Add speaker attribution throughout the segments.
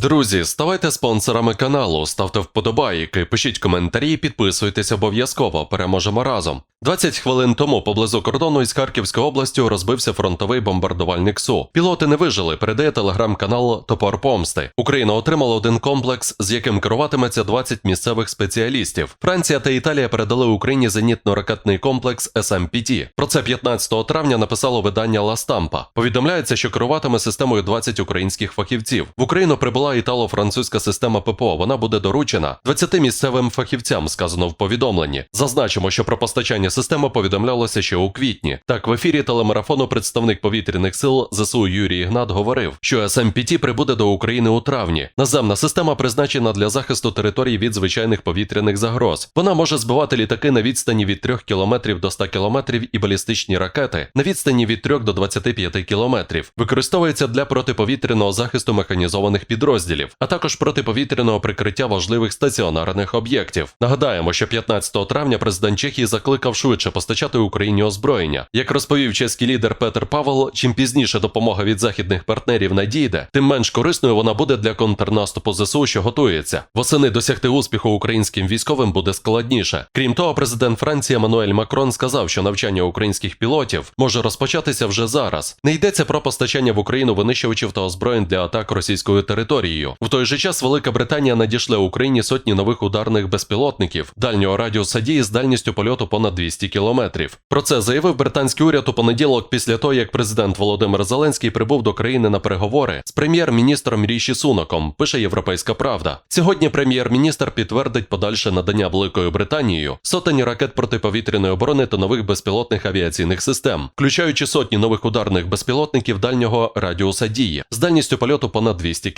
Speaker 1: Друзі, ставайте спонсорами каналу, ставте вподобайки, пишіть коментарі, підписуйтесь обов'язково. Переможемо разом. 20 хвилин тому поблизу кордону із Харківською областю розбився фронтовий бомбардувальник СУ. Пілоти не вижили, передає телеграм-канал Топор Помсти. Україна отримала один комплекс, з яким керуватиметься 20 місцевих спеціалістів. Франція та Італія передали Україні зенітно-ракетний комплекс СМПТ. Про це 15 травня написало видання Ла Стампа. Повідомляється, що керуватиме системою 20 українських фахівців. В Україну прибула італо-французька система ППО. Вона буде доручена 20 місцевим фахівцям, сказано в повідомленні. Зазначимо, що про постачання системи повідомлялося ще у квітні. Так, в ефірі телемарафону представник повітряних сил ЗСУ Юрій Ігнат говорив, що СМПТ прибуде до України у травні. Наземна система призначена для захисту територій від звичайних повітряних загроз. Вона може збивати літаки на відстані від 3 км до 100 км і балістичні ракети на відстані від 3 до 25 км. Використовується для протиповітряного захисту механізованих підрозділів, а також протиповітряного прикриття важливих стаціонарних об'єктів. Нагадаємо, що 15 травня президент Чехії закликав швидше постачати Україні озброєння. Як розповів чеський лідер Петер Павел, чим пізніше допомога від західних партнерів надійде, тим менш корисною вона буде для контрнаступу ЗСУ, що готується. Восени досягти успіху українським військовим буде складніше. Крім того, президент Франції Еммануель Макрон сказав, що навчання українських пілотів може розпочатися вже зараз. Не йдеться про постачання в Україну винищувачів та озброєнь для атак російською територією. В той же час Велика Британія надійшла Україні сотні нових ударних безпілотників дальнього радіуса дії з дальністю польоту понад 200 кілометрів. Про це заявив британський уряд у понеділок після того, як президент Володимир Зеленський прибув до країни на переговори з прем'єр-міністром Ріші Суноком. Пише Європейська Правда. Сьогодні прем'єр-міністр підтвердить подальше надання Великою Британією сотень ракет протиповітряної оборони та нових безпілотних авіаційних систем, включаючи сотні нових ударних безпілотників дальнього радіуса дії з дальністю польоту понад 200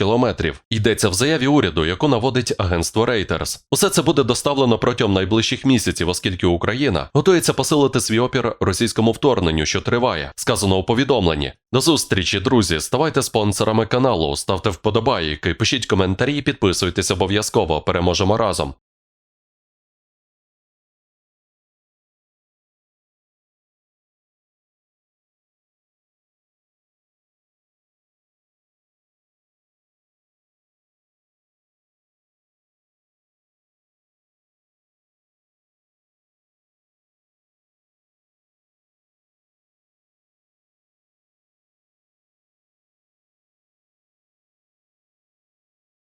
Speaker 1: кілометрів. Йдеться в заяві уряду, яку наводить агентство Reuters. Усе це буде доставлено протягом найближчих місяців, оскільки Україна готується посилити свій опір російському вторгненню, що триває, сказано у повідомленні. До зустрічі, друзі. Ставайте спонсорами каналу, ставте вподобайки, пишіть коментарі, підписуйтесь обов'язково. Переможемо разом.